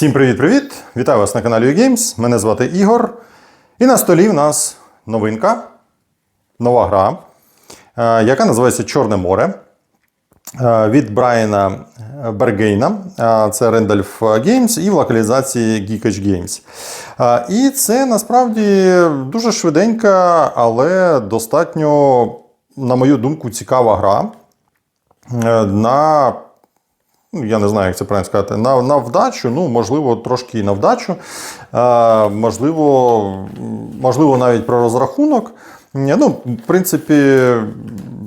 Всім привіт-привіт! Вітаю вас на каналі UGames. Мене звати Ігор. І на столі в нас новинка, нова гра, е, яка називається Чорне море е, від Брайана Бергейна. Е, Це Randolph Games і в локалізації Geekage Games. І це насправді дуже швиденька, але достатньо, на мою думку, цікава гра. На я не знаю, як це правильно сказати, на, на вдачу, ну, можливо, трошки і на вдачу, е, можливо, можливо, навіть про розрахунок. Ну, в принципі,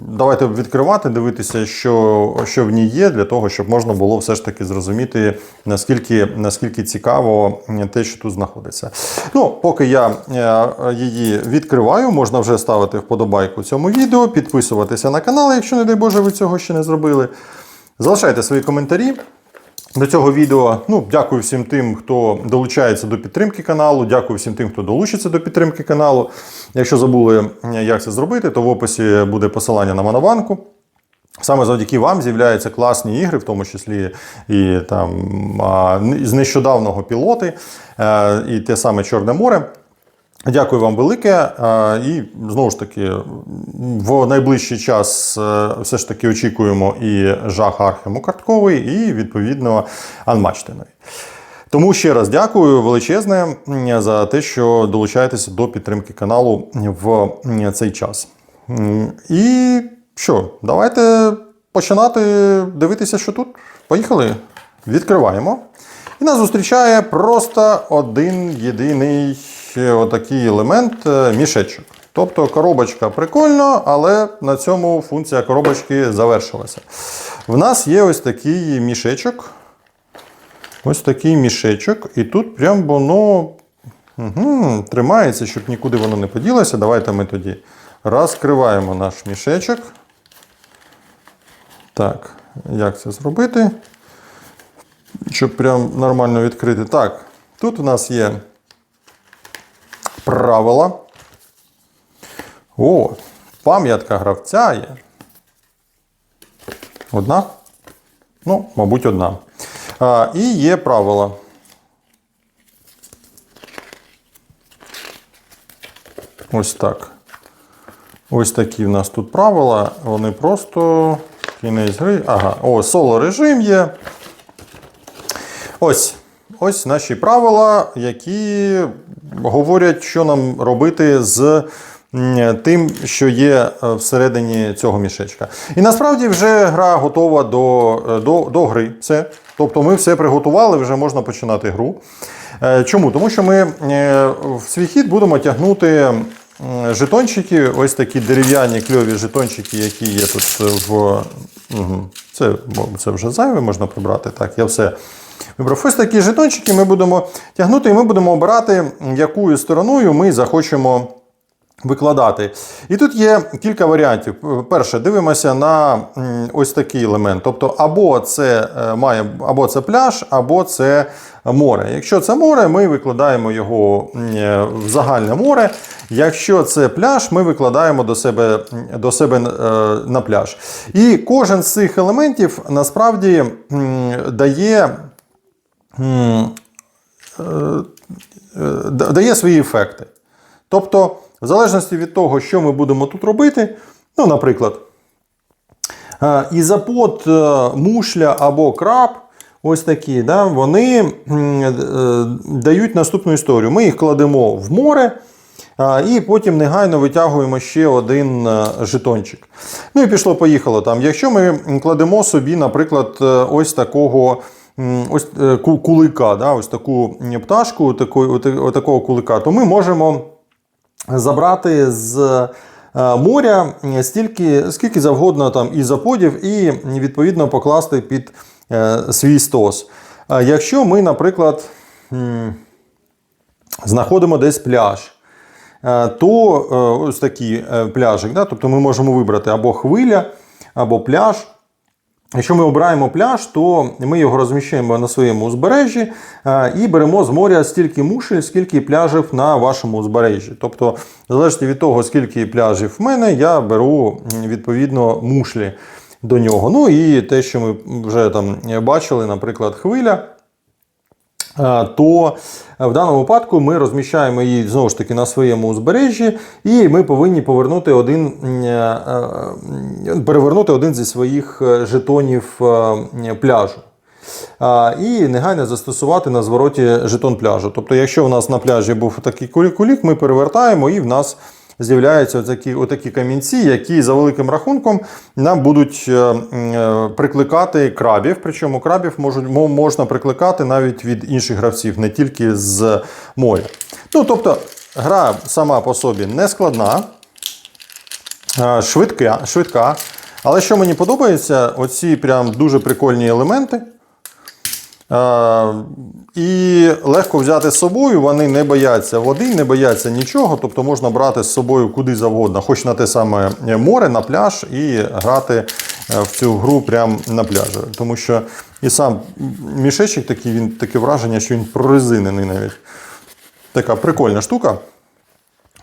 давайте відкривати, дивитися, що, що в ній є, для того, щоб можна було все ж таки зрозуміти, наскільки, наскільки цікаво те, що тут знаходиться. Ну, поки я е, її відкриваю, можна вже ставити вподобайку цьому відео, підписуватися на канал, якщо, не дай Боже, ви цього ще не зробили. Залишайте свої коментарі до цього відео. Ну, Дякую всім тим, хто долучається до підтримки каналу. Дякую всім тим, хто долучиться до підтримки каналу. Якщо забули, як це зробити, то в описі буде посилання на Монобанку. Саме завдяки вам з'являються класні ігри, в тому числі і там з нещодавного пілоти, е, і те саме Чорне море. Дякую вам велике. Е, І знову ж таки, в найближчий час е, все ж таки очікуємо і жах Архему картковий, і відповідно Анмачтиновий. Тому ще раз дякую величезне за те, що долучаєтеся до підтримки каналу в цей час. І що, давайте починати дивитися, що тут. Поїхали. Відкриваємо. І нас зустрічає просто один єдиний е, отакий елемент е, мішечок. Тобто коробочка прикольно, але на цьому функція коробочки завершилася. В нас є ось такий мішечок. Ось такий мішечок. І тут прям воно угу, тримається, щоб нікуди воно не поділося. Давайте ми тоді розкриваємо наш мішечок. Так, як це зробити? Щоб прям нормально відкрити. Так, тут у нас є правила. О, пам'ятка гравця є. Одна? Ну, мабуть, одна. А, і є правила. Ось так. Ось такі в нас тут правила. Вони просто кінець гри. Ага, о, соло режим є. Ось. Ось наші правила, які говорять, що нам робити з тим, що є е, всередині цього мішечка. І насправді вже гра готова до, е, до, до гри. Все. Тобто ми все приготували, вже можна починати гру. Е, Чому? Тому що ми в свій хід будемо тягнути жетончики, ось такі дерев'яні кльові жетончики, які є тут в. Це, це вже зайве, можна прибрати. Так, я все. Ось такі жетончики ми будемо тягнути, і ми будемо обирати, якою стороною ми захочемо викладати. І тут є кілька варіантів. Перше, дивимося на ось такий елемент. Тобто, або це е, має, або це пляж, або це море. Якщо це море, ми викладаємо його е, в загальне море. Якщо це пляж, ми викладаємо до себе, до себе е, на пляж. І кожен з цих елементів насправді дає. Е, е, дає свої ефекти. Тобто, в залежності від того, що ми будемо тут робити, ну, наприклад, е, ізопод, мушля або краб, ось такі, да, вони дають наступну історію. Ми їх кладемо в море. І потім негайно витягуємо ще один жетончик. Ну і пішло-поїхало там. Якщо ми кладемо собі, наприклад, ось такого ось е, кулика, да, ось таку пташку, такої, ота- отакого кулика, то ми можемо забрати з е, моря стільки, скільки завгодно там ізоподів і відповідно покласти під е, свій стос. Якщо ми, наприклад, знаходимо десь пляж, то ось такий пляжик, да, тобто ми можемо вибрати або хвиля, або пляж. Якщо ми обираємо пляж, то ми його розміщуємо на своєму узбережжі е, і беремо з моря стільки мушель, скільки пляжів на вашому узбережжі. Тобто, залежно від того, скільки пляжів в мене, я беру відповідно мушлі до нього. Ну і те, що ми вже там бачили, наприклад, хвиля. Е, то в даному випадку ми розміщаємо її знову ж таки на своєму узбережжі, і ми повинні повернути один, е, е, перевернути один зі своїх е, жетонів е, пляжу. І негайно застосувати на звороті жетон пляжу. Тобто, якщо у нас на пляжі був такий кулік-кулік, ми перевертаємо і в нас з'являються отакі, отакі камінці, які за великим рахунком нам будуть е, е, прикликати крабів. Причому крабів можуть, можна прикликати навіть від інших гравців, не тільки з моря. Ну, тобто, гра сама по собі не складна, е, швидка, швидка. Але що мені подобається, оці прям дуже прикольні елементи. Е, І легко взяти з собою, вони не бояться води, не бояться нічого, тобто можна брати з собою куди завгодно, хоч на те саме море, на пляж і грати е, в цю гру прямо на пляжі. Тому що і сам мішечок такий, він таке враження, що він прорезинений навіть. Така прикольна штука.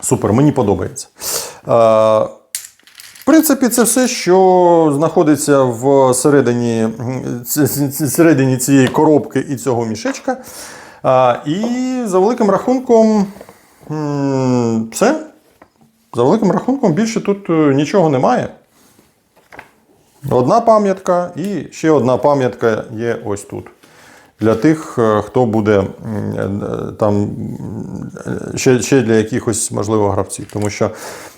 Супер, мені подобається. Принципі, це все, що знаходиться в середині, середині цієї коробки і цього мішечка. А, і за великим рахунком, все. За великим рахунком більше тут е, нічого немає. Одна пам'ятка і ще одна пам'ятка є ось тут. Для тих, е, хто буде е, там е, ще, ще для якихось, можливо, гравців. Тому що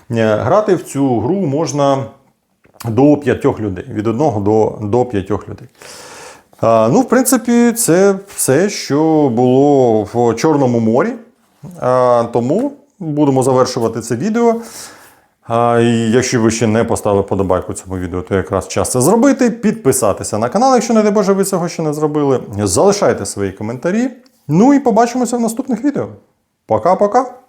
грати в цю гру можна до п'ятьох людей. Від одного до, до п'ятьох людей. Ну, в принципі, це все, що було в Чорному морі. Тому будемо завершувати це відео. А, якщо ви ще не поставили подобайку цьому відео, то якраз час це зробити. Підписатися на канал, якщо не дай Боже, ви цього ще не зробили. Залишайте свої коментарі. Ну і побачимося в наступних відео. Пока-пока!